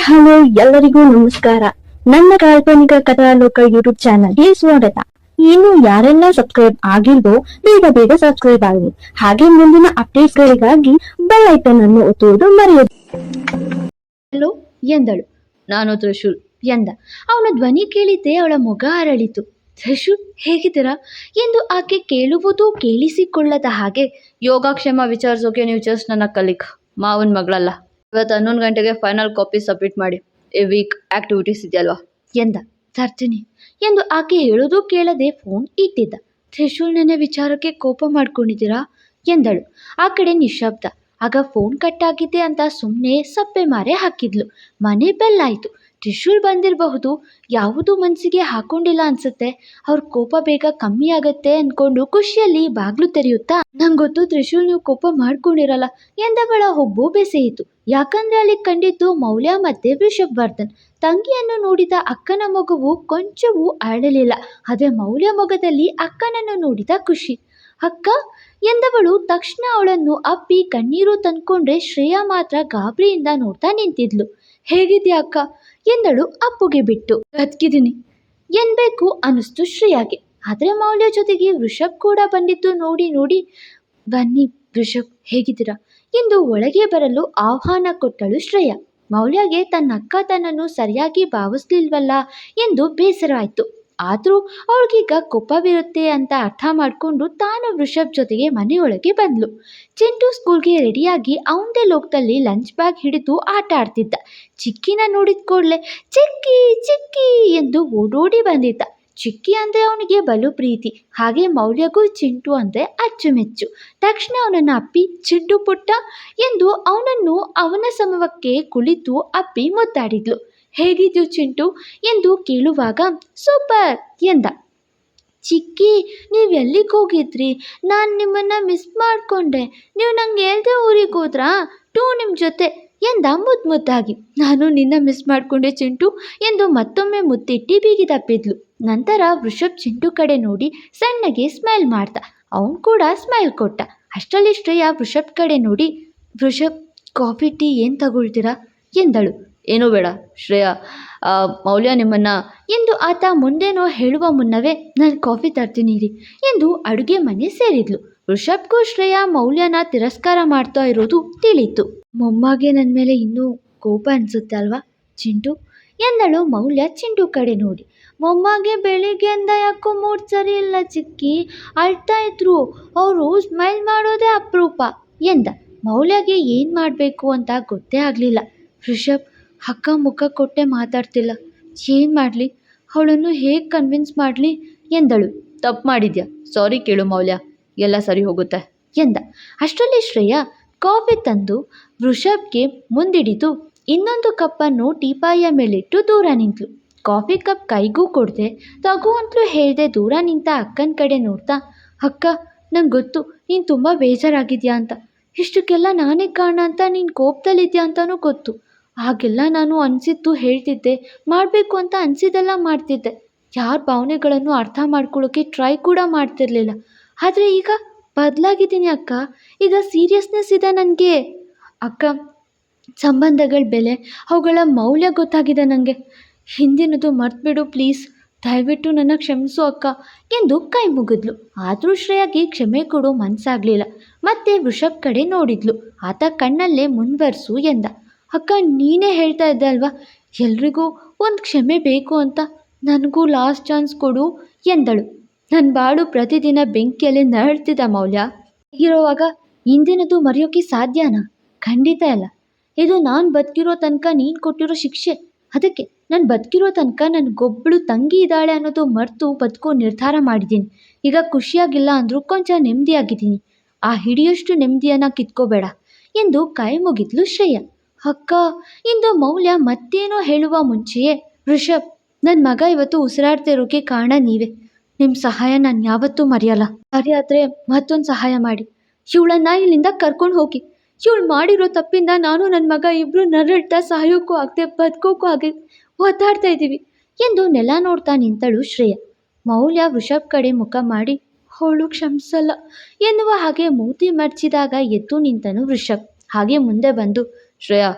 Hello, ಎಲ್ಲರಿಗೂ ನಮಸ್ಕಾರ. ನನ್ನ ಕಾಲ್ಪನಿಕ ಕಥಾಲೋಕ ಯೂಟ್ಯೂಬ್ ಚಾನಲ್ಗೆ ಸ್ವಾಗತ. ಇನ್ನು ಯಾರೆಲ್ಲ ಸಬ್ಸ್ಕ್ರೈಬ್ ಆಗಿಲ್ವೋ, ಬೇಗ ಬೇಗ ಸಬ್ಸ್ಕ್ರೈಬ್ ಆಗಿ ಹಾಗೆ ಮುಂದಿನ ಅಪ್ಡೇಟ್ ಗಳಿಗಾಗಿ ಬೆಲ್ ಐಕನ್ ಅನ್ನು ಒತ್ತುವುದು ಮರೆಯದು. ಹಲೋ, ಎಂದಳು. ನಾನು ತ್ರಿಶೂಲ್, ಎಂದ. ಅವನ ಧ್ವನಿ ಕೇಳಿದ್ದೆ ಅವಳ ಮೊಗ ಅರಳಿತು. ತ್ರಿಶೂಲ್, ಹೇಗಿದ್ದೀರಾ? ಎಂದು ಆಕೆ ಕೇಳುವುದು ಕೇಳಿಸಿಕೊಳ್ಳದ ಹಾಗೆ, ಯೋಗಾಕ್ಷೇಮ ವಿಚಾರಿಸೋಕೆ ನೀವು ಜಸ್ಟ್ ನನ್ನ ಕಲಿಕ್, ಮಾವನ ಮಗಳಲ್ಲ. ಇವತ್ತು ಹನ್ನೊಂದು ಗಂಟೆಗೆ ಫೈನಲ್ ಕಾಪಿ ಸಬ್ಮಿಟ್ ಮಾಡಿ. ಈ ವೀಕ್ ಆಕ್ಟಿವಿಟೀಸ್ ಇದೆಯಲ್ವಾ? ಎಂದ, ತರ್ತೀನಿ. ಎಂದು ಆಕೆ ಹೇಳೋದು ಕೇಳದೆ ಫೋನ್ ಇಟ್ಟಿದ್ದ. ತ್ರಿಶೂಲ್, ನನ್ನ ವಿಚಾರಕ್ಕೆ ಕೋಪ ಮಾಡ್ಕೊಂಡಿದ್ದೀರಾ? ಎಂದಳು. ಆ ಕಡೆ ನಿಶಬ್ದ. ಆಗ ಫೋನ್ ಕಟ್ಟಾಗಿದೆ ಅಂತ ಸುಮ್ಮನೆ ಸಪ್ಪೆ ಮಾರೆ ಹಾಕಿದ್ಲು. ಮನೆ ಬೆಲ್ಲಾಯಿತು ತ್ರಿಶೂಲ್ ಬಂದಿರಬಹುದು, ಯಾವುದೂ ಮನಸ್ಸಿಗೆ ಹಾಕೊಂಡಿಲ್ಲ ಅನ್ಸುತ್ತೆ. ಅವ್ರ ಕೋಪ ಬೇಗ ಕಮ್ಮಿ ಆಗತ್ತೆ ಅಂದ್ಕೊಂಡು ಖುಷಿಯಲ್ಲಿ ಬಾಗ್ಲು ತೆರೆಯುತ್ತಾ ನಂಗೆ ಗೊತ್ತು ತ್ರಿಶೂಲ್ ನೀವು ಕೋಪ ಮಾಡ್ಕೊಂಡಿರಲ್ಲ, ಎಂದವಳ ಹುಬ್ಬು ಬೆಸೆಯಿತು. ಯಾಕಂದ್ರೆ ಅಲ್ಲಿ ಕಂಡಿದ್ದು ಮೌಲ್ಯ ಮತ್ತೆ ವೃಷಭ್ ವರ್ಧನ್ ತಂಗಿಯನ್ನು ನೋಡಿದ ಅಕ್ಕನ ಮಗುವು ಕೊಂಚವೂ ಅರಳಲಿಲ್ಲ, ಆದರೆ ಮೌಲ್ಯ ಮೊಗದಲ್ಲಿ ಅಕ್ಕನನ್ನು ನೋಡಿದ ಖುಷಿ. ಅಕ್ಕ, ಎಂದವಳು ತಕ್ಷಣ ಅವಳನ್ನು ಅಪ್ಪಿ ಕಣ್ಣೀರು ತಂದ್ಕೊಂಡ್ರೆ ಶ್ರೇಯಾ ಮಾತ್ರ ಗಾಬರಿಯಿಂದ ನೋಡ್ತಾ ನಿಂತಿದ್ಲು. ಹೇಗಿದ್ಯಾ ಅಕ್ಕ? ಎಂದಳು ಅಪ್ಪುಗೆ ಬಿಟ್ಟು. ಬದುಕಿದ್ದೀನಿ. ಎನ್ಬೇಕು ಅನ್ನಿಸ್ತು ಶ್ರೇಯಾಗೆ. ಆದರೆ ಮೌಲ್ಯ ಜೊತೆಗೆ ವೃಷಭ್ ಕೂಡ ಬಂದಿದ್ದು ನೋಡಿ ನೋಡಿ, ಬನ್ನಿ ವೃಷಭ್ ಹೇಗಿದ್ದೀರಾ? ಎಂದು ಒಳಗೆ ಬರಲು ಆಹ್ವಾನ ಕೊಟ್ಟಳು ಶ್ರೇಯಾ. ಮೌಲ್ಯಗೆ ತನ್ನ ಅಕ್ಕ ತನ್ನನ್ನು ಸರಿಯಾಗಿ ಭಾವಿಸ್ಲಿಲ್ವಲ್ಲ ಎಂದು ಬೇಸರ ಆದರೂ ಅವಳಿಗೀಗ ಕೋಪವಿರುತ್ತೆ ಅಂತ ಅರ್ಥ ಮಾಡಿಕೊಂಡು ತಾನು ವೃಷಭ್ ಜೊತೆಗೆ ಮನೆಯೊಳಗೆ ಬಂದಳು ಚಿಂಟು ಸ್ಕೂಲ್ಗೆ ರೆಡಿಯಾಗಿ ಅವನದೇ ಲೋಕದಲ್ಲಿ ಲಂಚ್ ಬ್ಯಾಗ್ ಹಿಡಿದು ಆಟ ಆಡ್ತಿದ್ದ. ಚಿಕ್ಕಿನ ನೋಡಿದ ಕೂಡಲೇ ಚಿಕ್ಕಿ ಚಿಕ್ಕಿ ಎಂದು ಓಡೋಡಿ ಬಂದಿದ್ದ. ಚಿಕ್ಕಿ ಅಂದರೆ ಅವನಿಗೆ ಬಲು ಪ್ರೀತಿ, ಹಾಗೆ ಮೌಲ್ಯಗೂ ಚಿಂಟು ಅಂದರೆ ಅಚ್ಚುಮೆಚ್ಚು. ತಕ್ಷಣ ಅವನನ್ನು ಅಪ್ಪಿ, ಚಿಂಟು ಪುಟ್ಟ ಎಂದು ಅವನನ್ನು ಅವನ ಸಮವಕ್ಕೆ ಕುಳಿತು ಅಪ್ಪಿ ಮುದ್ದಾಡಿದ್ಲು. ಹೇಗಿದ್ಯು ಚಿಂಟು ಎಂದು ಕೇಳುವಾಗ, ಸೂಪರ್ ಎಂದ. ಚಿಕ್ಕಿ, ನೀವು ಎಲ್ಲಿಗೆ ಹೋಗಿದ್ರಿ? ನಾನು ನಿಮ್ಮನ್ನು ಮಿಸ್ ಮಾಡಿಕೊಂಡೆ. ನೀವು ನಂಗೆ ಹೇಳ್ದೆ ಊರಿಗೆ ಹೋದ್ರಾ? ಟೂ ನಿಮ್ಮ ಜೊತೆ ಎಂದ ಮುದ್ದು ಮುದ್ದಾಗಿ. ನಾನು ನಿನ್ನ ಮಿಸ್ ಮಾಡಿಕೊಂಡೆ ಚಿಂಟು ಎಂದು ಮತ್ತೊಮ್ಮೆ ಮುತ್ತಿಟ್ಟಿ ಬೀಗಿದಪ್ಪಿದ್ಲು ನಂತರ ವೃಷಭ್ ಚಿಂಟು ಕಡೆ ನೋಡಿ ಸಣ್ಣಗೆ ಸ್ಮೈಲ್ ಮಾಡ್ದ. ಅವನು ಕೂಡ ಸ್ಮೈಲ್ ಕೊಟ್ಟ. ಅಷ್ಟರಲ್ಲಿ ಶ್ರೇಯಾ ವೃಷಭ್ ಕಡೆ ನೋಡಿ, ವೃಷಭ್, ಕಾಫಿ, ಟೀ ಏನು ತಗೊಳ್ತೀರಾ? ಎಂದಳು. ಏನೂ ಬೇಡ, ಶ್ರೇಯಾ. ಮೌಲ್ಯ ನಿಮ್ಮನ್ನು, ಎಂದು ಆತ ಮುಂದೇನೋ ಹೇಳುವ ಮುನ್ನವೇ ನಾನು ಕಾಫಿ ತರ್ತೀನಿ ಇರಿ, ಎಂದು ಅಡುಗೆ ಮನೆ ಸೇರಿದ್ಲು. ಋಷಭ್ಗೂ ಶ್ರೇಯಾ ಮೌಲ್ಯನ ತಿರಸ್ಕಾರ ಮಾಡ್ತಾ ಇರೋದು ತಿಳಿತು ಮೊಮ್ಮಗೆ ನನ್ನ ಮೇಲೆ ಇನ್ನೂ ಕೋಪ ಅನಿಸುತ್ತೆ ಅಲ್ವಾ, ಚಿಂಟು? ಎಂದಳು ಮೌಲ್ಯ ಚಿಂಟು ಕಡೆ ನೋಡಿ. ಮೊಮ್ಮಗೆ ಬೆಳಿಗ್ಗೆಯಿಂದ ಯಾಕೋ ಮೂಡ್ ಸರಿ ಇಲ್ಲ ಚಿಕ್ಕಿ, ಅಳ್ತಾ ಇದ್ರು. ಅವರು ಸ್ಮೈಲ್ ಮಾಡೋದೇ ಅಪರೂಪ, ಎಂದ. ಮೌಲ್ಯಗೆ ಏನು ಮಾಡಬೇಕು ಅಂತ ಗೊತ್ತೇ ಆಗಲಿಲ್ಲ. ಋಷಭ್ ಅಕ್ಕ ಮುಖ ಕೊಟ್ಟೆ ಮಾತಾಡ್ತಿಲ್ಲ. ಏನು ಮಾಡಲಿ? ಅವಳನ್ನು ಹೇಗೆ ಕನ್ವಿನ್ಸ್ ಮಾಡಲಿ? ಎಂದಳು. ತಪ್ಪು ಮಾಡಿದ್ಯಾ? ಸಾರಿ ಕೇಳು ಮೌಲ್ಯ. ಎಲ್ಲ ಸರಿ ಹೋಗುತ್ತೆ. ಎಂದ. ಅಷ್ಟರಲ್ಲಿ ಶ್ರೇಯ ಕಾಫಿ ತಂದು ವೃಷಭ್ಗೆ ಮುಂದಿಡಿದು ಇನ್ನೊಂದು ಕಪ್ಪನ್ನು ಟೀಪಾಯಿಯ ಮೇಲಿಟ್ಟು ದೂರ ನಿಂತಳು ಕಾಫಿ ಕಪ್ ಕೈಗೂ ಕೊಡದೆ ತಗು ಅಂತಲೂ ಹೇಳ್ದೆ ದೂರ ನಿಂತ ಅಕ್ಕನ ಕಡೆ ನೋಡ್ತಾ, ಅಕ್ಕ, ನಂಗೆ ಗೊತ್ತು. ನೀನು ತುಂಬ ಬೇಜಾರಾಗಿದ್ಯಾ ಅಂತ. ಇಷ್ಟಕ್ಕೆಲ್ಲ ನಾನೇ ಕಾರಣ ಅಂತ ನೀನು ಕೋಪದಲ್ಲಿದ್ಯಾ ಅಂತಲೂ ಗೊತ್ತು. ಹಾಗೆಲ್ಲ ನಾನು ಅನಿಸಿದ್ದು ಹೇಳ್ತಿದ್ದೆ. ಮಾಡಬೇಕು ಅಂತ ಅನಿಸಿದ್ದೆಲ್ಲ ಮಾಡ್ತಿದ್ದೆ. ಯಾರ ಭಾವನೆಗಳನ್ನು ಅರ್ಥ ಮಾಡ್ಕೊಳ್ಳೋಕ್ಕೆ ಟ್ರೈ ಕೂಡ ಮಾಡ್ತಿರ್ಲಿಲ್ಲ. ಆದರೆ ಈಗ ಬದಲಾಗಿದ್ದೀನಿ ಅಕ್ಕ. ಈಗ ಸೀರಿಯಸ್ನೆಸ್ ಇದೆ ನನಗೆ. ಅಕ್ಕ, ಸಂಬಂಧಗಳ ಬೆಲೆ, ಅವುಗಳ ಮೌಲ್ಯ ಗೊತ್ತಾಗಿದೆ ನನಗೆ ಹಿಂದಿನದು ಮರ್ತ್ಬಿಡು ಪ್ಲೀಸ್ ದಯವಿಟ್ಟು ನನ್ನ ಕ್ಷಮಿಸು ಅಕ್ಕ ಎಂದು ಕೈ ಮುಗಿದ್ಲು. ಆದರೂ ಶ್ರೇಯಾಗಿ ಕ್ಷಮೆ ಕೊಡೋ ಮನಸ್ಸಾಗಲಿಲ್ಲ ಮತ್ತೆ ವೃಷಭ್ ಕಡೆ ನೋಡಿದ್ಲು. ಆತ ಕಣ್ಣಲ್ಲೇ ಮುಂದುವರ್ಸು ಎಂದ. ಅಕ್ಕ ನೀನೇ ಹೇಳ್ತಾ ಇದ್ದೆ ಅಲ್ವಾ? ಎಲ್ರಿಗೂ ಒಂದು ಕ್ಷಮೆ ಬೇಕು ಅಂತ ನನಗೂ ಲಾಸ್ಟ್ ಚಾನ್ಸ್ ಕೊಡು ಎಂದಳು. ನನ್ನ ಬಾಳು ಪ್ರತಿದಿನ ಬೆಂಕಿಯಲ್ಲಿ ನರಳ್ತಿದ್ದ ಮೌಲ್ಯ. ಹೀಗಿರುವಾಗ ಇಂದಿನದು ಮರೆಯೋಕೆ ಸಾಧ್ಯನಾ? ಖಂಡಿತ ಇಲ್ಲ ಇದು ನಾನು ಬದುಕಿರೋ ತನಕ ನೀನು ಕೊಟ್ಟಿರೋ ಶಿಕ್ಷೆ. ಅದಕ್ಕೆ ನಾನು ಬದುಕಿರೋ ತನಕ ನನಗೊಬ್ಬಳು ತಂಗಿ ಇದ್ದಾಳೆ ಅನ್ನೋದು ಮರೆತು ಬದುಕೋ ನಿರ್ಧಾರ ಮಾಡಿದ್ದೀನಿ ಈಗ ಖುಷಿಯಾಗಿಲ್ಲ ಅಂದರೂ ಕೊಂಚ ನೆಮ್ಮದಿಯಾಗಿದ್ದೀನಿ ಆ ಹಿಡಿಯಷ್ಟು ನೆಮ್ಮದಿಯನ್ನು ಕಿತ್ಕೋಬೇಡ ಎಂದು ಕೈ ಮುಗಿದ್ಲು ಶ್ರೇಯ. ಅಕ್ಕ, ಇಂದು ಮೌಲ್ಯ ಮತ್ತೇನೋ ಹೇಳುವ ಮುಂಚೆಯೇ. ಋಷಭ್ ನನ್ನ ಮಗ ಇವತ್ತು ಉಸಿರಾಡ್ತಿರೋಕೆ ಕಾರಣ ನೀವೇ. ನಿಮ್ಮ ಸಹಾಯ ನಾನು ಯಾವತ್ತೂ ಮರೆಯಲ್ಲ. ಮರೆಯಾದ್ರೆ ಮತ್ತೊಂದು ಸಹಾಯ ಮಾಡಿ. ಇವಳನ್ನ ಇಲ್ಲಿಂದ ಕರ್ಕೊಂಡು ಹೋಗಿ. ಇವಳು ಮಾಡಿರೋ ತಪ್ಪಿಂದ ನಾನು ನನ್ನ ಮಗ ಇಬ್ರು ನರಳ್ತಾ ಸಹಾಯಕ್ಕೂ ಆಗದೆ ಬದುಕೋಕ್ಕೂ ಆಗಿ ಒದ್ದಾಡ್ತಾ ಇದ್ದೀವಿ. ಎಂದು ನೆಲ ನೋಡ್ತಾ ನಿಂತಳು ಶ್ರೇಯ. ಮೌಲ್ಯ ವೃಷಭ್ ಕಡೆ ಮುಖ ಮಾಡಿ, ಅವಳು ಕ್ಷಮಿಸಲ್ಲ ಎನ್ನುವ ಹಾಗೆ ಮೂತಿ ಮರ್ಚಿದಾಗ ಎದ್ದು ನಿಂತನು ವೃಷಭ್ ಹಾಗೆ ಮುಂದೆ ಬಂದು ಶ್ರೇಯಾ,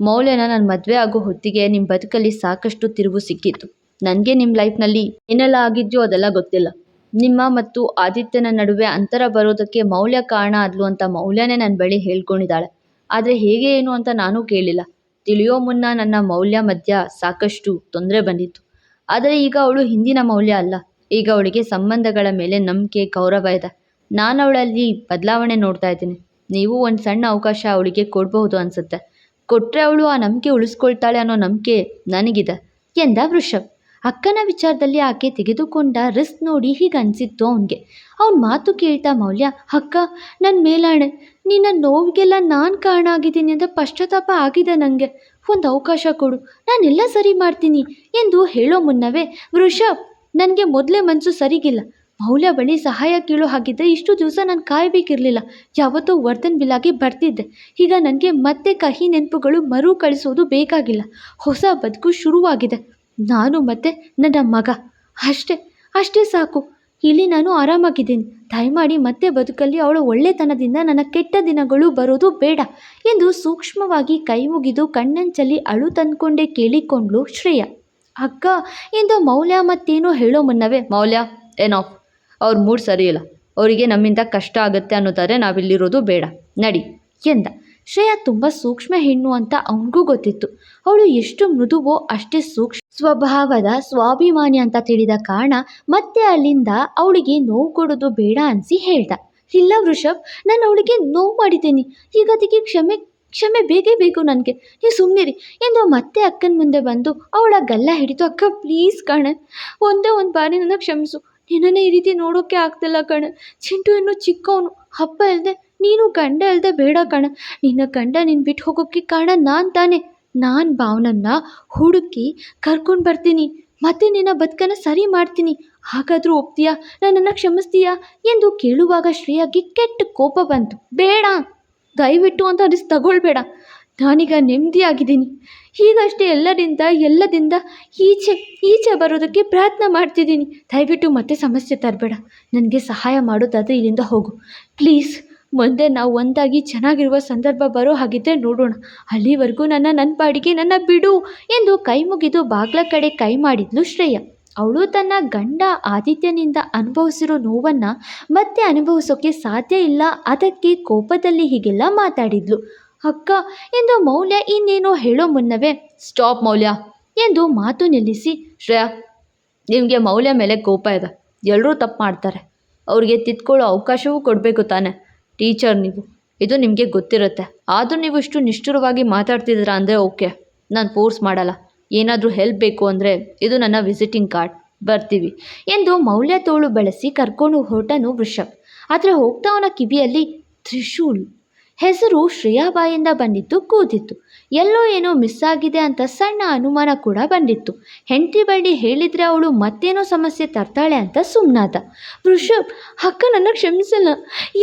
ಮೌಲ್ಯನ ನನ್ನ ಮದುವೆ ಆಗೋ ಹೊತ್ತಿಗೆ ನಿಮ್ಮ ಬದುಕಲ್ಲಿ ಸಾಕಷ್ಟು ತಿರುವು ಸಿಕ್ಕಿತ್ತು. ನನಗೆ ನಿಮ್ಮ ಲೈಫ್ನಲ್ಲಿ ಏನೆಲ್ಲ ಆಗಿದ್ಯೋ ಅದೆಲ್ಲ ಗೊತ್ತಿಲ್ಲ. ನಿಮ್ಮ ಮತ್ತು ಆದಿತ್ಯನ ನಡುವೆ ಅಂತರ ಬರೋದಕ್ಕೆ ಮೌಲ್ಯ ಕಾರಣ ಆದ್ಲು ಅಂತ ಮೌಲ್ಯನೇ ನನ್ನ ಬಳಿ ಹೇಳ್ಕೊಂಡಿದ್ದಾಳೆ. ಆದರೆ ಹೇಗೆ ಏನು ಅಂತ ನಾನೂ ಕೇಳಿಲ್ಲ. ತಿಳಿಯೋ ಮುನ್ನ ನನ್ನ ಮೌಲ್ಯ ಮಧ್ಯ ಸಾಕಷ್ಟು ತೊಂದರೆ ಬಂದಿತ್ತು. ಆದರೆ ಈಗ ಅವಳು ಹಿಂದಿನ ಮೌಲ್ಯ ಅಲ್ಲ. ಈಗ ಅವಳಿಗೆ ಸಂಬಂಧಗಳ ಮೇಲೆ ನಂಬಿಕೆ, ಗೌರವ ಇದೆ. ನಾನು ಅವಳಲ್ಲಿ ಬದಲಾವಣೆ ನೋಡ್ತಾ ಇದ್ದೀನಿ. ನೀವು ಒಂದು ಸಣ್ಣ ಅವಕಾಶ ಅವಳಿಗೆ ಕೊಡಬಹುದು ಅನಿಸುತ್ತೆ. ಕೊಟ್ಟರೆ ಅವಳು ಆ ನಂಬಿಕೆ ಉಳಿಸ್ಕೊಳ್ತಾಳೆ ಅನ್ನೋ ನಂಬಿಕೆ ನನಗಿದೆ, ಎಂದ ವೃಷಭ್. ಅಕ್ಕನ ವಿಚಾರದಲ್ಲಿ ಆಕೆ ತೆಗೆದುಕೊಂಡ ರಿಸ್ಕ್ ನೋಡಿ ಹೀಗೆ ಅನಿಸಿತ್ತು ಅವನಿಗೆ. ಅವನ ಮಾತು ಕೇಳ್ತಾ, ಮೌಲ್ಯ, ಅಕ್ಕ ನನ್ನ ಮೇಲಾಣೆ, ನಿನ್ನ ನೋವಿಗೆಲ್ಲ ನಾನು ಕಾರಣ ಆಗಿದ್ದೀನಿ ಅಂತ ಪಶ್ಚಾತ್ತಾಪ ಆಗಿದೆ ನನಗೆ ಒಂದು ಅವಕಾಶ ಕೊಡು, ನಾನೆಲ್ಲ ಸರಿ ಮಾಡ್ತೀನಿ ಎಂದು ಹೇಳೋ ಮುನ್ನವೇ ವೃಷಭ್ ನನಗೆ ಮೊದಲೇ ಮನಸ್ಸು ಸರಿಗಿಲ್ಲ. ಮೌಲ್ಯ ಬಳಿ ಸಹಾಯ ಕೇಳೋ ಹಾಗಿದ್ದರೆ ಇಷ್ಟು ದಿವಸ ನಾನು ಕಾಯಬೇಕಿರಲಿಲ್ಲ. ಯಾವತ್ತೂ ವರ್ಧನ್ ಬಿಲಾಗಿ ಬರ್ತಿದ್ದೆ. ಈಗ ನನಗೆ ಮತ್ತೆ ಕಹಿ ನೆನಪುಗಳು ಮರು ಕಳಿಸೋದು ಬೇಕಾಗಿಲ್ಲ. ಹೊಸ ಬದುಕು ಶುರುವಾಗಿದೆ. ನಾನು ಮತ್ತೆ ನನ್ನ ಮಗ. ಅಷ್ಟೇ ಅಷ್ಟೇ ಸಾಕು. ಇಲ್ಲಿ ನಾನು ಆರಾಮಾಗಿದ್ದೀನಿ. ದಯಮಾಡಿ ಮತ್ತೆ ಬದುಕಲ್ಲಿ ಅವಳ ಒಳ್ಳೆತನದಿಂದ ನನ್ನ ಕೆಟ್ಟ ದಿನಗಳು ಬರೋದು ಬೇಡ ಎಂದು ಸೂಕ್ಷ್ಮವಾಗಿ ಕೈ ಮುಗಿದು ಕಣ್ಣಂಚಲ್ಲಿ ಅಳು ತಂದ್ಕೊಂಡೇ ಕೇಳಿಕೊಂಡ್ಲು ಶ್ರೇಯ. ಅಕ್ಕ ಎಂದು ಮೌಲ್ಯ ಮತ್ತೇನೋ ಹೇಳೋ ಮುನ್ನವೇ? ಮೌಲ್ಯ, ಏನೋ? ಅವ್ರ ಮೂಡ್ ಸರಿ ಇಲ್ಲ. ಅವರಿಗೆ ನಮ್ಮಿಂದ ಕಷ್ಟ ಆಗುತ್ತೆ ಅನ್ನೋದಾದ್ರೆ ನಾವಿಲ್ಲಿರೋದು ಬೇಡ. ನಡಿ, ಎಂದ. ಶ್ರೇಯಾ ತುಂಬ ಸೂಕ್ಷ್ಮ ಹೆಣ್ಣು ಅಂತ ಅವನಿಗೂ ಗೊತ್ತಿತ್ತು. ಅವಳು ಎಷ್ಟು ಮೃದುವೋ ಅಷ್ಟೇ ಸೂಕ್ಷ್ಮ. ಸ್ವಭಾವದ ಸ್ವಾಭಿಮಾನಿ ಅಂತ ತಿಳಿದ ಕಾರಣ ಮತ್ತೆ ಅಲ್ಲಿಂದ ಅವಳಿಗೆ ನೋವು ಕೊಡೋದು ಬೇಡ ಅನಿಸಿ ಹೇಳ್ದ. ಇಲ್ಲ ವೃಷಭ್, ನಾನು ಅವಳಿಗೆ ನೋವು ಮಾಡಿದ್ದೀನಿ. ಈಗ ಅದಕ್ಕೆ ಕ್ಷಮೆ ಕ್ಷಮೆ ಬೇಕೇ ಬೇಕು ನನಗೆ. ನೀವು ಸುಮ್ಮನಿರಿ ಎಂದು ಮತ್ತೆ ಅಕ್ಕನ ಮುಂದೆ ಬಂದು ಅವಳ ಗಲ್ಲ ಹಿಡಿದು, ಅಕ್ಕ ಪ್ಲೀಸ್ ಕಾಣ. ಒಂದೇ ಒಂದು ಬಾರಿ ನನ್ನ ಕ್ಷಮಿಸು. ನಿನ್ನನ್ನೇ ಈ ರೀತಿ ನೋಡೋಕ್ಕೆ ಆಗ್ತಿಲ್ಲ ಕಣೆ. ಚಿಂಟು ಇನ್ನೂ ಚಿಕ್ಕವನು. ಹಬ್ಬ ಇಲ್ಲದೆ ನೀನು ಗಂಡ ಇಲ್ಲದೆ ಬೇಡ ಕಣ. ನಿನ್ನ ಗಂಡ ನಿನ್ನ ಬಿಟ್ಟು ಹೋಗೋಕ್ಕೆ ಕಾರಣ ನಾನು ತಾನೇ. ನಾನು ಭಾವನನ್ನ ಹುಡುಕಿ ಕರ್ಕೊಂಡು ಬರ್ತೀನಿ. ಮತ್ತೆ ನಿನ್ನ ಬದುಕನ್ನು ಸರಿ ಮಾಡ್ತೀನಿ. ಹಾಗಾದರೂ ಒಪ್ತೀಯಾ? ನನ್ನನ್ನು ಕ್ಷಮಿಸ್ತೀಯಾ? ಎಂದು ಕೇಳುವಾಗ ಶ್ರೇಯಾಗೆ ಕೆಟ್ಟ ಕೋಪ ಬಂತು. ಬೇಡ. ದಯವಿಟ್ಟು ಅಂತ ರಿಸ್ಕ್ ತಗೊಳ್ಬೇಡ. ನಾನೀಗ ನೆಮ್ಮದಿಯಾಗಿದ್ದೀನಿ. ಈಗಷ್ಟೇ ಎಲ್ಲರಿಂದ ಎಲ್ಲದಿಂದ ಈಚೆ ಈಚೆ ಬರೋದಕ್ಕೆ ಪ್ರಯತ್ನ ಮಾಡ್ತಿದ್ದೀನಿ. ದಯವಿಟ್ಟು ಮತ್ತೆ ಸಮಸ್ಯೆ ತರಬೇಡ. ನನಗೆ ಸಹಾಯ ಮಾಡೋದಾದರೆ ಇಲ್ಲಿಂದ ಹೋಗು. ಪ್ಲೀಸ್, ಮುಂದೆ ನಾವು ಒಂದಾಗಿ ಚೆನ್ನಾಗಿರುವ ಸಂದರ್ಭ ಬರೋ ಹಾಗಿದ್ದರೆ ನೋಡೋಣ. ಅಲ್ಲಿವರೆಗೂ ನನ್ನ ನನ್ನ ಪಾಡಿಗೆ ನನ್ನ ಬಿಡು ಎಂದು ಕೈ ಮುಗಿದು ಬಾಗ್ಲ ಕಡೆ ಕೈ ಮಾಡಿದ್ಲು ಶ್ರೇಯ. ಅವಳು ತನ್ನ ಗಂಡ ಆದಿತ್ಯನಿಂದ ಅನುಭವಿಸಿರೋ ನೋವನ್ನು ಮತ್ತೆ ಅನುಭವಿಸೋಕ್ಕೆ ಸಾಧ್ಯ ಇಲ್ಲ. ಅದಕ್ಕೆ ಕೋಪದಲ್ಲಿ ಹೀಗೆಲ್ಲ ಮಾತಾಡಿದ್ಲು. ಅಕ್ಕ, ಎಂದು ಮೌಲ್ಯ ಇನ್ನೇನೋ ಹೇಳೋ ಮುನ್ನವೇ, ಸ್ಟಾಪ್ ಮೌಲ್ಯ, ಎಂದು ಮಾತು ನಿಲ್ಲಿಸಿ, ಶ್ರೇಯಾ, ನಿಮಗೆ ಮೌಲ್ಯ ಮೇಲೆ ಕೋಪ ಇದೆ. ಎಲ್ಲರೂ ತಪ್ಪು ಮಾಡ್ತಾರೆ. ಅವ್ರಿಗೆ ತಿದ್ಕೊಳ್ಳೋ ಅವಕಾಶವೂ ಕೊಡಬೇಕು ತಾನೆ, ಟೀಚರ್ ನೀವು. ಇದು ನಿಮಗೆ ಗೊತ್ತಿರುತ್ತೆ. ಆದರೂ ನೀವು ಇಷ್ಟು ನಿಷ್ಠುರವಾಗಿ ಮಾತಾಡ್ತಿದ್ದೀರಾ ಅಂದರೆ ಓಕೆ. ನಾನು ಫೋರ್ಸ್ ಮಾಡಲ್ಲ. ಏನಾದರೂ ಹೆಲ್ಪ್ ಬೇಕು ಅಂದರೆ ಇದು ನನ್ನ ವಿಸಿಟಿಂಗ್ ಕಾರ್ಡ್. ಬರ್ತೀವಿ, ಎಂದು ಮೌಲ್ಯ ತೋಳು ಬಳಸಿ ಕರ್ಕೊಂಡು ಹೊರಟನು ವೃಷಭ್. ಆದರೆ ಹೋಗ್ತಾ ಅವನ ಕಿವಿಯಲ್ಲಿ ತ್ರಿಶೂಲ್. ಹೆಸರು ಶ್ರೇಯಾಬಾಯಿಂದ ಬಂದಿದ್ದು ಕೂತಿತ್ತು ಎಲ್ಲೋ ಏನೋ ಮಿಸ್ ಆಗಿದೆ ಅಂತ ಸಣ್ಣ ಅನುಮಾನ ಕೂಡ ಬಂದಿತ್ತು. ಹೆಂಡತಿ ಬಳಿ ಹೇಳಿದರೆ ಅವಳು ಮತ್ತೇನೋ ಸಮಸ್ಯೆ ತರ್ತಾಳೆ ಅಂತ ಸುಮ್ಮನಾದ ವೃಷಭ್, ಅಕ್ಕ ನನ್ನ ಕ್ಷಮಿಸಲ್ಲ.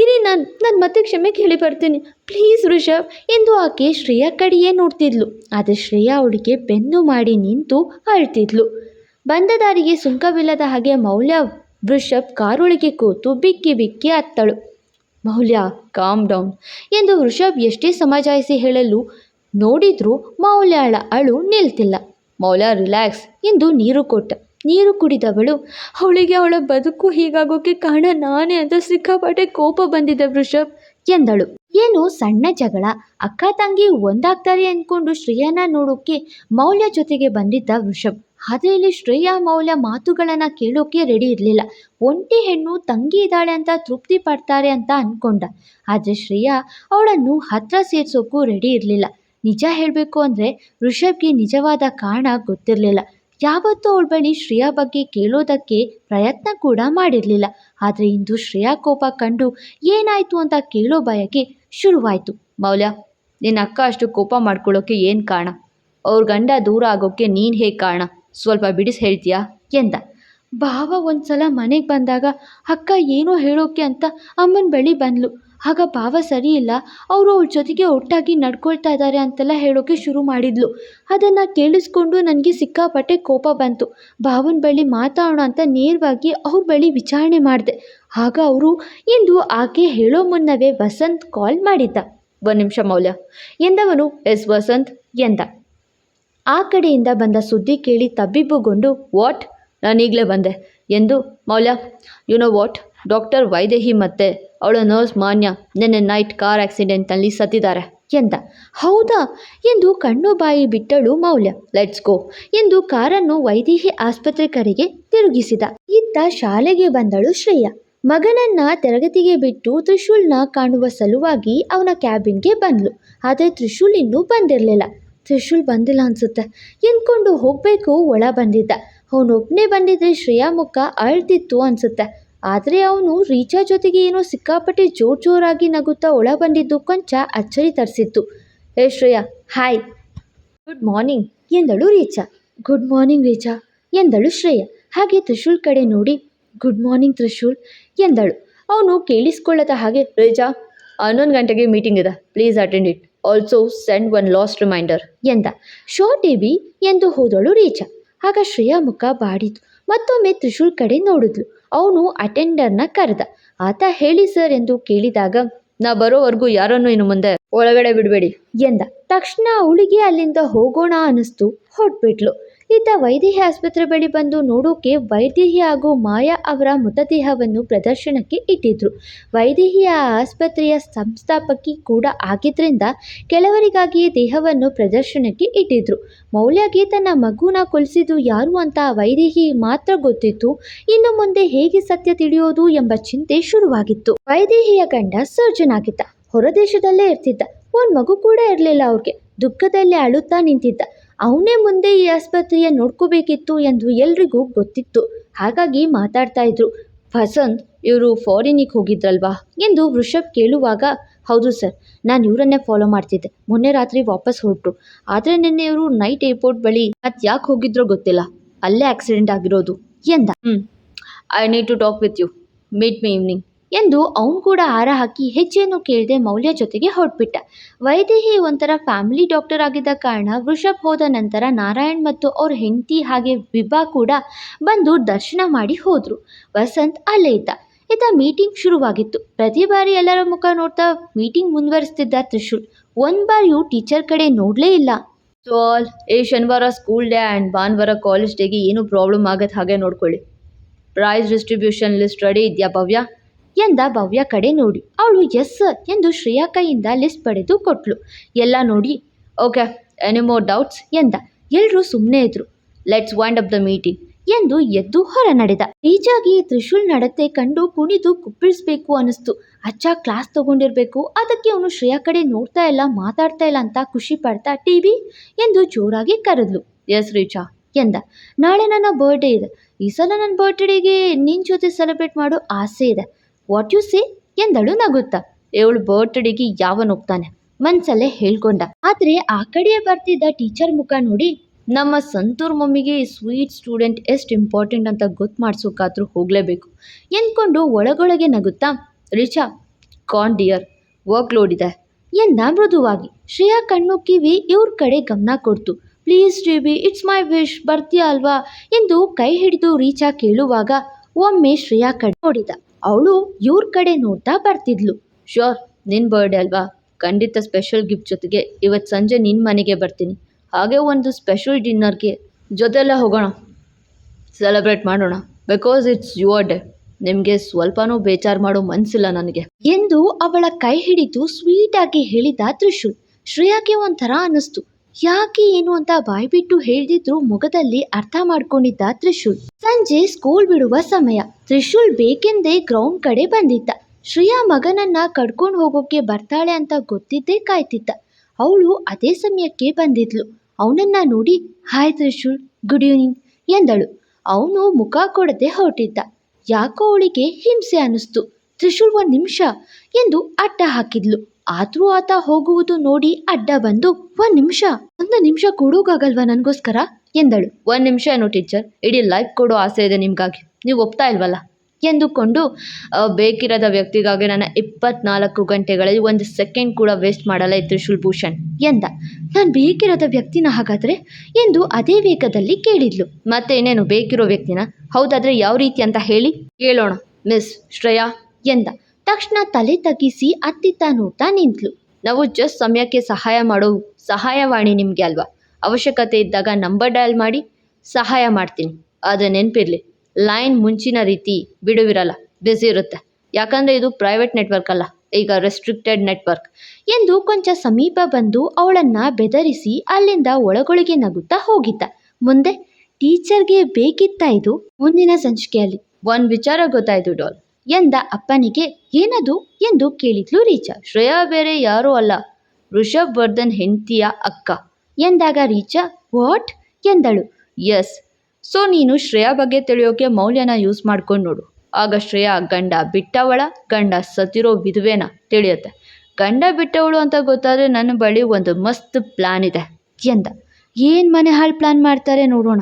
ಇರಿ, ನಾನು ನಾನು ಮತ್ತೆ ಕ್ಷಮೆ ಕೇಳಿ ಬರ್ತೀನಿ. ಪ್ಲೀಸ್ ವೃಷಭ್ ಎಂದು ಆಕೆ ಶ್ರೇಯಾ ಕಡೆಯೇ ನೋಡ್ತಿದ್ಲು. ಆದರೆ ಶ್ರೇಯಾ ಅವಳಿಗೆ ಬೆನ್ನು ಮಾಡಿ ನಿಂತು ಅಳ್ತಿದ್ಲು. ಬಂದ ದಾರಿಗೆ ಸುಂಕವಿಲ್ಲದ ಹಾಗೆ ಮೌಲ್ಯ ವೃಷಭ್ ಕಾರೊಳಗೆ ಕೂತು ಬಿಕ್ಕಿ ಬಿಕ್ಕಿ ಅತ್ತಳು. ಮೌಲ್ಯ ಕಾಮ್ ಡೌನ್ ಎಂದು ಋಷಭ್ ಎಷ್ಟೇ ಸಮಜಾಯಿಸಿ ಹೇಳಲು ನೋಡಿದ್ರೂ ಮೌಲ್ಯಳ ಅಳು ನಿಲ್ತಿಲ್ಲ. ಮೌಲ್ಯ ರಿಲ್ಯಾಕ್ಸ್ ಎಂದು ನೀರು ಕೊಟ್ಟ. ನೀರು ಕುಡಿದವಳು, ಅವಳಿಗೆ ಅವಳ ಬದುಕು ಹೀಗಾಗೋಕೆ ಕಾರಣ ನಾನೇ ಅಂತ ಸಿಕ್ಕಾಪಟ್ಟೆ ಕೋಪ ಬಂದಿದ್ದ ವೃಷಭ್, ಎಂದಳು. ಏನು ಸಣ್ಣ ಜಗಳ. ಅಕ್ಕ, ತಂಗಿ ಒಂದಾಗ್ತಾರೆ ಅಂದ್ಕೊಂಡು ಶ್ರೇಯನ ನೋಡೋಕೆ ಮೌಲ್ಯ ಜೊತೆಗೆ ಬಂದಿದ್ದ ವೃಷಭ್. ಆದರೆ ಇಲ್ಲಿ ಶ್ರೇಯಾ ಮೌಲ್ಯ ಮಾತುಗಳನ್ನು ಕೇಳೋಕೆ ರೆಡಿ ಇರಲಿಲ್ಲ. ಒಂಟಿ ಹೆಣ್ಣು ತಂಗಿ ಇದ್ದಾಳೆ ಅಂತ ತೃಪ್ತಿ ಪಡ್ತಾರೆ ಅಂತ ಅಂದ್ಕೊಂಡ ಆದರೆ ಶ್ರೇಯಾ ಅವಳನ್ನು ಹತ್ರ ಸೇರ್ಸೋಕ್ಕೂ ರೆಡಿ ಇರಲಿಲ್ಲ. ನಿಜ ಹೇಳಬೇಕು ಅಂದರೆ ಋಷಭ್ಗೆ ನಿಜವಾದ ಕಾರಣ ಗೊತ್ತಿರಲಿಲ್ಲ. ಯಾವತ್ತೂ ಅವಳ ಬಳಿ ಶ್ರೇಯಾ ಬಗ್ಗೆ ಕೇಳೋದಕ್ಕೆ ಪ್ರಯತ್ನ ಕೂಡ ಮಾಡಿರಲಿಲ್ಲ. ಆದರೆ ಇಂದು ಶ್ರೇಯಾ ಕೋಪ ಕಂಡು ಏನಾಯಿತು ಅಂತ ಕೇಳೋ ಬಯಕೆ ಶುರುವಾಯಿತು. ಮೌಲ್ಯ, ನಿನ್ನ ಅಕ್ಕ ಅಷ್ಟು ಕೋಪ ಮಾಡ್ಕೊಳ್ಳೋಕೆ ಏನು ಕಾರಣ? ಅವ್ರ ಗಂಡ ದೂರ ಆಗೋಕ್ಕೆ ನೀನು ಹೇಗೆ ಕಾರಣ? ಸ್ವಲ್ಪ ಬಿಡಿಸಿ ಹೇಳ್ತೀಯಾ ಎಂದ. ಭಾವ ಒಂದ್ಸಲ ಮನೆಗೆ ಬಂದಾಗ, ಅಕ್ಕ, ಏನೋ ಹೇಳೋಕೆ ಅಂತ ಅಮ್ಮನ ಬಳಿ ಬಂದ್ಲು. ಆಗ ಭಾವ ಸರಿ ಇಲ್ಲ, ಅವರು ಅವ್ರ ಜೊತೆಗೆ ಒಟ್ಟಾಗಿ ನಡ್ಕೊಳ್ತಾ ಇದ್ದಾರೆ ಅಂತೆಲ್ಲ ಹೇಳೋಕೆ ಶುರು ಮಾಡಿದ್ಲು. ಅದನ್ನು ಕೇಳಿಸ್ಕೊಂಡು ನನಗೆ ಸಿಕ್ಕಾಪಟ್ಟೆ ಕೋಪ ಬಂತು. ಭಾವನ ಬಳಿ ಮಾತಾಡೋಣ ಅಂತ ನೇರವಾಗಿ ಅವ್ರ ಬಳಿ ವಿಚಾರಣೆ ಮಾಡಿದೆ. ಆಗ ಅವರು ಎಂದು ಆಕೆ ಹೇಳೋ ಮುನ್ನವೇ ವಸಂತ್ ಕಾಲ್ ಮಾಡಿದ್ದ. ಒಂದು ನಿಮಿಷ ಮೌಲ್ಯ. ಎಂದವನು, ಎಸ್ ವಸಂತ್ ಎಂದ. ಆ ಕಡೆಯಿಂದ ಬಂದ ಸುದ್ದಿ ಕೇಳಿ ತಬ್ಬಿಬ್ಬುಗೊಂಡು, ವಾಟ್? ನಾನೀಗಲೇ ಬಂದೆ. ಎಂದು, Maulya you know what doctor Vaidehi ಮತ್ತೆ ಅವಳ ನರ್ಸ್ ಮಾನ್ಯ ನಿನ್ನೆ ನೈಟ್ ಕಾರ್ ಆಕ್ಸಿಡೆಂಟ್ನಲ್ಲಿ ಸತ್ತಿದ್ದಾರೆ. ಎಂದ, ಹೌದಾ? ಎಂದು ಕಣ್ಣು ಬಾಯಿ ಬಿಟ್ಟಳು ಮೌಲ್ಯ ಲೆಟ್ಸ್ ಗೋ ಎಂದು ಕಾರನ್ನು ವೈದೇಹಿ ಆಸ್ಪತ್ರೆ ಕಡೆಗೆ ತಿರುಗಿಸಿದ. ಇತ್ತ ಶಾಲೆಗೆ ಬಂದಳು ಶ್ರೇಯ. ಮಗನನ್ನ ತರಗತಿಗೆ ಬಿಟ್ಟು ತ್ರಿಶೂಲ್ನ ಕಾಣುವ ಸಲುವಾಗಿ ಅವನ ಕ್ಯಾಬಿನ್ಗೆ ಬಂದ್ಲು. ಆದರೆ ತ್ರಿಶೂಲ್ ಇನ್ನೂ ಬಂದಿರಲಿಲ್ಲ. ತ್ರಿಶೂಲ್ ಬಂದಿಲ್ಲ ಅನ್ಸುತ್ತೆ. ಎಂದ್ಕೊಂಡು ಹೋಗಬೇಕು, ಒಳ ಬಂದಿದ್ದ. ಅವನೊಬ್ಬನೇ ಬಂದಿದ್ರೆ ಶ್ರೇಯಾ ಮುಖ ಅಳ್ತಿತ್ತು ಅನ್ಸುತ್ತೆ. ಆದರೆ ಅವನು ರೀಚಾ ಜೊತೆಗೆ ಏನೋ ಸಿಕ್ಕಾಪಟ್ಟೆ ಜೋರು ಜೋರಾಗಿ ನಗುತ್ತಾ ಒಳ ಬಂದಿದ್ದು ಕೊಂಚ ಅಚ್ಚರಿ ತರಿಸಿತ್ತು. Hey Shreya, hi. Good morning. ಎಂದಳು ರೀಚಾ? Good morning Richa. ಎಂದಳು ಶ್ರೇಯಾ. ಹಾಗೆ ತ್ರಿಶೂಲ್ ಕಡೆ ನೋಡಿ, ಗುಡ್ ಮಾರ್ನಿಂಗ್ ತ್ರಿಶೂಲ್. ಎಂದಳು. ಅವನು ಕೇಳಿಸ್ಕೊಳ್ಳದ ಹಾಗೆ, ರೀಚಾ, ಹನ್ನೊಂದು ಗಂಟೆಗೆ ಮೀಟಿಂಗ್ ಇದೆ. Please attend it. Also send one last reminder ಎಂದ. ಶೋ ಟಿವಿ ಎಂದು ಹೋದಳು ರೀಚಾ. ಆಗ ಶ್ರೇಯಾ ಮುಖ ಬಾಡಿತು. ಮತ್ತೊಮ್ಮೆ ತ್ರಿಶೂಲ್ ಕಡೆ ನೋಡಿದ್ಲು. ಅವನು ಅಟೆಂಡರ್ನ ಕರೆದ. ಆತ ಹೇಳಿ ಸರ್ ಎಂದು ಕೇಳಿದಾಗ, ನಾ ಬರೋವರೆಗೂ ಯಾರನ್ನು ಇನ್ನು ಮುಂದೆ ಒಳಗಡೆ ಬಿಡಬೇಡಿ ಎಂದ. ತಕ್ಷಣ ಅವಳಿಗೆ ಅಲ್ಲಿಂದ ಹೋಗೋಣ ಅನ್ನಿಸ್ತು. ಹೊಟ್ಬಿಟ್ಲು ವೈದೇಹಿ ಆಸ್ಪತ್ರೆ ಬಳಿ ಬಂದು ನೋಡೋಕೆ ವೈದೇಹಿ ಹಾಗೂ ಮಾಯಾ ಅವರ ಮೃತದೇಹವನ್ನು ಪ್ರದರ್ಶನಕ್ಕೆ ಇಟ್ಟಿದ್ರು. ವೈದೇಹಿ ಆ ಆಸ್ಪತ್ರೆಯ ಸಂಸ್ಥಾಪಕಿ ಕೂಡ ಆಗಿದ್ದರಿಂದ ಕೆಲವರಿಗಾಗಿಯೇ ದೇಹವನ್ನು ಪ್ರದರ್ಶನಕ್ಕೆ ಇಟ್ಟಿದ್ರು. ಮೌಲ್ಯಗೆ ತನ್ನ ಮಗುನ ಕೊಲಿಸಿದ್ದು ಯಾರು ಅಂತ ವೈದೇಹಿ ಮಾತ್ರ ಗೊತ್ತಿತ್ತು. ಇನ್ನು ಮುಂದೆ ಹೇಗೆ ಸತ್ಯ ತಿಳಿಯೋದು ಎಂಬ ಚಿಂತೆ ಶುರುವಾಗಿತ್ತು. ವೈದೇಹಿಯ ಗಂಡ ಸರ್ಜನ್ ಆಗಿದ್ದ. ಹೊರದೇಶದಲ್ಲೇ ಇರ್ತಿದ್ದ. ಒಂದು ಮಗು ಕೂಡ ಇರಲಿಲ್ಲ ಅವ್ರಿಗೆ. ದುಃಖದಲ್ಲಿ ಅಳುತ್ತಾ ನಿಂತಿದ್ದ. ಅವನೇ ಮುಂದೆ ಈ ಆಸ್ಪತ್ರೆಯ ನೋಡ್ಕೋಬೇಕಿತ್ತು ಎಂದು ಎಲ್ರಿಗೂ ಗೊತ್ತಿತ್ತು. ಹಾಗಾಗಿ ಮಾತಾಡ್ತಾ ಇದ್ರು. ವಸಂತ್, ಇವರು ಫಾರಿನಿಗೆ ಹೋಗಿದ್ರಲ್ವಾ? ಎಂದು ವೃಷಭ್ ಕೇಳುವಾಗ, ಹೌದು ಸರ್, ನಾನು ಇವರನ್ನೇ ಫಾಲೋ ಮಾಡ್ತಿದ್ದೆ. ಮೊನ್ನೆ ರಾತ್ರಿ ವಾಪಸ್ ಹೊರಟರು ಆದರೆ ನಿನ್ನೆ ಇವರು ನೈಟ್ ಏರ್ಪೋರ್ಟ್ ಬಳಿ ಅದು ಯಾಕೆ ಹೋಗಿದ್ರೋ ಗೊತ್ತಿಲ್ಲ. ಅಲ್ಲೇ ಆಕ್ಸಿಡೆಂಟ್ ಆಗಿರೋದು. ಎಂದ. ಹ್ಞೂ I need to talk with you. Meet me evening. ಎಂದು ಅವನು ಕೂಡ ಹಾರ ಹಾಕಿ ಹೆಚ್ಚೇನು ಕೇಳದೆ ಮೌಲ್ಯ ಜೊತೆಗೆ ಹೊರಟ್ಬಿಟ್ಟ. ವೈದೇಹಿ ಒಂಥರ ಫ್ಯಾಮಿಲಿ ಡಾಕ್ಟರ್ ಆಗಿದ್ದ ಕಾರಣ ವೃಷಭ್ ಹೋದ ನಂತರ ನಾರಾಯಣ್ ಮತ್ತು ಅವ್ರ ಹೆಂಡತಿ ಹಾಗೆ ವಿಭಾ ಕೂಡ ಬಂದು ದರ್ಶನ ಮಾಡಿ ಹೋದರು. ವಸಂತ್ ಅಲ್ಲೇ ಇದ್ದ. ಇತ್ತ ಮೀಟಿಂಗ್ ಶುರುವಾಗಿತ್ತು. ಪ್ರತಿ ಬಾರಿ ಎಲ್ಲರ ಮುಖ ನೋಡ್ತಾ ಮೀಟಿಂಗ್ ಮುಂದುವರಿಸ್ತಿದ್ದ ತ್ರಿಶೂಲ್. ಒಂದು ಬಾರಿಯೂ ಟೀಚರ್ ಕಡೆ ನೋಡಲೇ ಇಲ್ಲ. ಸೊ ಏ ಶನಿವಾರ ಸ್ಕೂಲ್ ಡೇ ಆ್ಯಂಡ್ ಭಾನುವಾರ ಕಾಲೇಜ್ ಡೇಗೆ ಏನೂ ಪ್ರಾಬ್ಲಮ್ ಆಗತ್ತೆ ಹಾಗೆ ನೋಡ್ಕೊಳ್ಳಿ. ಪ್ರೈಸ್ ಡಿಸ್ಟ್ರಿಬ್ಯೂಷನ್ ಲಿಸ್ಟ್ ರೆಡಿ ಇದೆಯಾ ಭವ್ಯ? ಎಂದ ಭವ್ಯ ಕಡೆ ನೋಡಿ. ಅವಳು, ಎಸ್ ಸರ್ ಎಂದು ಶ್ರೇಯಾ ಕೈಯಿಂದ ಲಿಸ್ಟ್ ಪಡೆದು ಕೊಟ್ಲು. ಎಲ್ಲ ನೋಡಿ. ಓಕೆ ಎನಿ ಮೋರ್ ಡೌಟ್ಸ್ ಎಂದ. ಎಲ್ಲರೂ ಸುಮ್ಮನೆ ಇದ್ರು. Let's wind up the meeting ಎಂದು ಎದ್ದು ಹೊರ ನಡೆದ. ಈಜಾಗಿ ತ್ರಿಶೂಲ್ ನಡತೆ ಕಂಡು ಕುಣಿದು ಕುಪ್ಪಿಳಿಸ್ಬೇಕು ಅನಿಸ್ತು ಅಚ್ಚ ಕ್ಲಾಸ್ ತಗೊಂಡಿರ್ಬೇಕು. ಅದಕ್ಕೆ ಅವನು ಶ್ರೇಯಾ ಕಡೆ ನೋಡ್ತಾ ಇಲ್ಲ, ಮಾತಾಡ್ತಾ ಇಲ್ಲ ಅಂತ ಖುಷಿ ಪಡ್ತಾ ಟಿವಿ ಎಂದು ಜೋರಾಗಿ ಕರೆದ್ಲು. ಎಸ್ ರೀಚಾ ಎಂದ. ನಾಳೆ ನನ್ನ ಬರ್ಡೇ ಇದೆ. ಈ ಸಲ ನನ್ನ ಬರ್ತ್ಡೇಗೆ ನಿನ್ನ ಜೊತೆ ಸೆಲೆಬ್ರೇಟ್ ಮಾಡೋ ಆಸೆ ಇದೆ. ವಾಟ್ ಯು ಸೇ ಎಂದಳು ನಗುತ್ತಾ. ಇವಳು ಬರ್ತ್ಡೇಗೆ ಯಾವನ್ ಹೋಗ್ತಾನೆ ಮನ್ಸಲ್ಲೇ ಹೇಳ್ಕೊಂಡ. ಆದ್ರೆ ಆ ಕಡೆಯೇ ಬರ್ತಿದ್ದ ಟೀಚರ್ ಮುಖ ನೋಡಿ, ನಮ್ಮ ಸಂತೂರ್ ಮಮ್ಮಿಗೆ ಸ್ವೀಟ್ ಸ್ಟೂಡೆಂಟ್ ಎಷ್ಟು ಇಂಪಾರ್ಟೆಂಟ್ ಅಂತ ಗೊತ್ತು ಮಾಡಿಸೋಕಾದ್ರೂ ಹೋಗಲೇಬೇಕು ಎಂದ್ಕೊಂಡು ಒಳಗೊಳಗೆ ನಗುತ್ತಾ ರಿಚಾ ಕಾನ್ ಡಿಯರ್ ವರ್ಕ್ ಲೋಡ್ ಇದೆ. ಎಂದ ಮೃದುವಾಗಿ. ಶ್ರೇಯಾ ಕಣ್ಣು ಕಿವಿ ಇವ್ರ ಕಡೆ ಗಮನ ಕೊಡ್ತು. Please TV it's my wish ಬರ್ತೀಯ ಅಲ್ವಾ? ಎಂದು ಕೈ ಹಿಡಿದು ರೀಚಾ ಕೇಳುವಾಗ ಒಮ್ಮೆ ಶ್ರೇಯಾ ಕಡೆ ನೋಡಿದ. ಅವಳು ಇವ್ರ ಕಡೆ ನೋಡ್ತಾ ಬರ್ತಿದ್ಲು. ಶೋರ್ ನಿನ್ನ ಬರ್ಡೇ ಅಲ್ವಾ? ಖಂಡಿತ ಸ್ಪೆಷಲ್ ಗಿಫ್ಟ್ ಜೊತೆಗೆ ಇವತ್ತು ಸಂಜೆ ನಿನ್ನ ಮನೆಗೆ ಬರ್ತೀನಿ. ಹಾಗೆ ಒಂದು ಸ್ಪೆಷಲ್ ಡಿನ್ನರ್ಗೆ ಜೊತೆಲ್ಲ ಹೋಗೋಣ. ಸೆಲೆಬ್ರೇಟ್ ಮಾಡೋಣ. ಬಿಕಾಸ್ ಇಟ್ಸ್ ಯುವರ್ ಡೇ ನಿಮಗೆ ಸ್ವಲ್ಪನೂ ಬೇಜಾರು ಮಾಡೋ ಮನಸ್ಸಿಲ್ಲ ನನಗೆ. ಎಂದು ಅವಳ ಕೈ ಹಿಡಿದು ಸ್ವೀಟಾಗಿ ಹೇಳಿದ ತ್ರಿಶೂಲ್. ಶ್ರೇಯಾಗೆ ಒಂಥರ ಅನ್ನಿಸ್ತು ಯಾಕೆ ಏನು ಅಂತ ಬಾಯ್ಬಿಟ್ಟು ಹೇಳ್ದಿದ್ರು ಮುಖದಲ್ಲಿ ಅರ್ಥ ಮಾಡ್ಕೊಂಡಿದ್ದ ತ್ರಿಶೂಲ್. ಸಂಜೆ ಸ್ಕೂಲ್ ಬಿಡುವ ಸಮಯ. ತ್ರಿಶೂಲ್ ಬೇಕೆಂದೇ ಗ್ರೌಂಡ್ ಕಡೆ ಬಂದಿದ್ದ. ಶ್ರೇಯಾ ಮಗನನ್ನ ಕಡ್ಕೊಂಡು ಹೋಗೋಕೆ ಬರ್ತಾಳೆ ಅಂತ ಗೊತ್ತಿದ್ದೇ ಕಾಯ್ತಿದ್ದ. ಅವಳು ಅದೇ ಸಮಯಕ್ಕೆ ಬಂದಿದ್ಲು. ಅವನನ್ನ ನೋಡಿ, ಹಾಯ್ ತ್ರಿಶೂಲ್ ಗುಡ್ ಈವ್ನಿಂಗ್ ಎಂದಳು. ಅವನು ಮುಖ ಕೊಡದೆ ಹೊರಟಿದ್ದ. ಯಾಕೋ ಅವಳಿಗೆ ಹಿಂಸೆ ಅನ್ನಿಸ್ತು. ತ್ರಿಶೂಲ್, ಒಂದು ನಿಮಿಷ, ಎಂದು ಅಟ್ಟ ಹಾಕಿದ್ಲು. ಆದ್ರೂ ಆತ ಹೋಗುವುದು ನೋಡಿ ಅಡ್ಡ ಬಂದು, ಒಂದ್ ನಿಮಿಷ, ಒಂದು ನಿಮಿಷ ಕೊಡೋಕಾಗಲ್ವಾ ನನಗೋಸ್ಕರ? ಎಂದಳು. ಒಂದ್ ನಿಮಿಷ ಏನು ಟೀಚರ್, ಇಡೀ ಲೈಫ್ ಕೊಡೋ ಆಸೆ ಇದೆ ನಿಮ್ಗಾಗಿ. ನೀವು ಒಪ್ತಾ ಇಲ್ವಲ್ಲ? ಎಂದುಕೊಂಡು ಬೇಕಿರದ ವ್ಯಕ್ತಿಗಾಗಿ ನನ್ನ ಇಪ್ಪತ್ನಾಲ್ಕು ಗಂಟೆಗಳಲ್ಲಿ ಒಂದು ಸೆಕೆಂಡ್ ಕೂಡ ವೇಸ್ಟ್ ಮಾಡಲ್ಲ ಈ ಭೂಷಣ್ ಎಂದ. ನಾನು ಬೇಕಿರದ ವ್ಯಕ್ತಿನ ಹಾಗಾದರೆ? ಎಂದು ಅದೇ ವೇಗದಲ್ಲಿ ಕೇಳಿದ್ಲು. ಮತ್ತೆ ಇನ್ನೇನು ಬೇಕಿರೋ ವ್ಯಕ್ತಿನ? ಹೌದಾದರೆ ಯಾವ ರೀತಿ ಅಂತ ಹೇಳಿ? ಕೇಳೋಣ, ಮಿಸ್ ಶ್ರೇಯಾ, ಎಂದ. ತಕ್ಷಣ ತಲೆ ತಗ್ಗಿಸಿ ಅತ್ತಿತ್ತ ನೋಡ್ತಾ ನಿಂತ್ಲು. ನಾವು ಜಸ್ಟ್ ಸಮಯಕ್ಕೆ ಸಹಾಯ ಮಾಡೋ ಸಹಾಯವಾಣಿ ನಿಮಗೆ ಅಲ್ವಾ? ಅವಶ್ಯಕತೆ ಇದ್ದಾಗ ನಂಬರ್ ಡಯಲ್ ಮಾಡಿ ಸಹಾಯ ಮಾಡ್ತೀನಿ. ಆದರೆ ನೆನಪಿರಲಿ, ಲೈನ್ ಮುಂಚಿನ ರೀತಿ ಬಿಡುವಿರಲ್ಲ, ಬ್ಯುಸಿ ಇರುತ್ತೆ. ಯಾಕಂದರೆ ಇದು ಪ್ರೈವೇಟ್ ನೆಟ್ವರ್ಕ್ ಅಲ್ಲ, ಈಗ ರೆಸ್ಟ್ರಿಕ್ಟೆಡ್ ನೆಟ್ವರ್ಕ್. ಎಂದು ಕೊಂಚ ಸಮೀಪ ಬಂದು ಅವಳನ್ನು ಬೆದರಿಸಿ ಅಲ್ಲಿಂದ ಒಳಗೊಳಗೆ ನಗುತ್ತಾ ಹೋಗಿದ್ದ. ಮುಂದೆ ಟೀಚರ್ಗೆ ಬೇಕಿತ್ತ ಇದು? ಮುಂದಿನ ಸಂಚಿಕೆಯಲ್ಲಿ. ಒಂದು ವಿಚಾರ ಗೊತ್ತಾಯಿತು ಡಾಲ್. ಎಂದ ಅಪ್ಪನಿಗೆ, ಏನದು ಎಂದು ಕೇಳಿದ್ಲು ರೀಚಾ. ಶ್ರೇಯಾ ಬೇರೆ ಯಾರೂ ಅಲ್ಲ. ಋಷಭ್ ವರ್ಧನ್ ಹೆಂಡತಿಯ ಅಕ್ಕ ಎಂದಾಗ ರೀಚಾ, ವಾಟ್? ಎಂದಳು. ಎಸ್. ಸೊ ನೀನು ಶ್ರೇಯಾ ಬಗ್ಗೆ ತಿಳಿಯೋಕೆ ಮೌಲ್ಯನ ಯೂಸ್ ಮಾಡ್ಕೊಂಡು ನೋಡು. ಆಗ ಶ್ರೇಯಾ, ಗಂಡ ಬಿಟ್ಟವಳ, ಗಂಡ ಸತ್ತಿರೋ ವಿಧುವೇನ ತಿಳಿಯುತ್ತೆ. ಗಂಡ ಬಿಟ್ಟವಳು ಅಂತ ಗೊತ್ತಾದರೆ ನನ್ನ ಬಳಿ ಒಂದು ಮಸ್ತ್ ಪ್ಲಾನ್ ಇದೆ ಎಂದ. ಏನು ಮನೆ ಹಾಳು ಪ್ಲಾನ್ ಮಾಡ್ತಾರೆ ನೋಡೋಣ.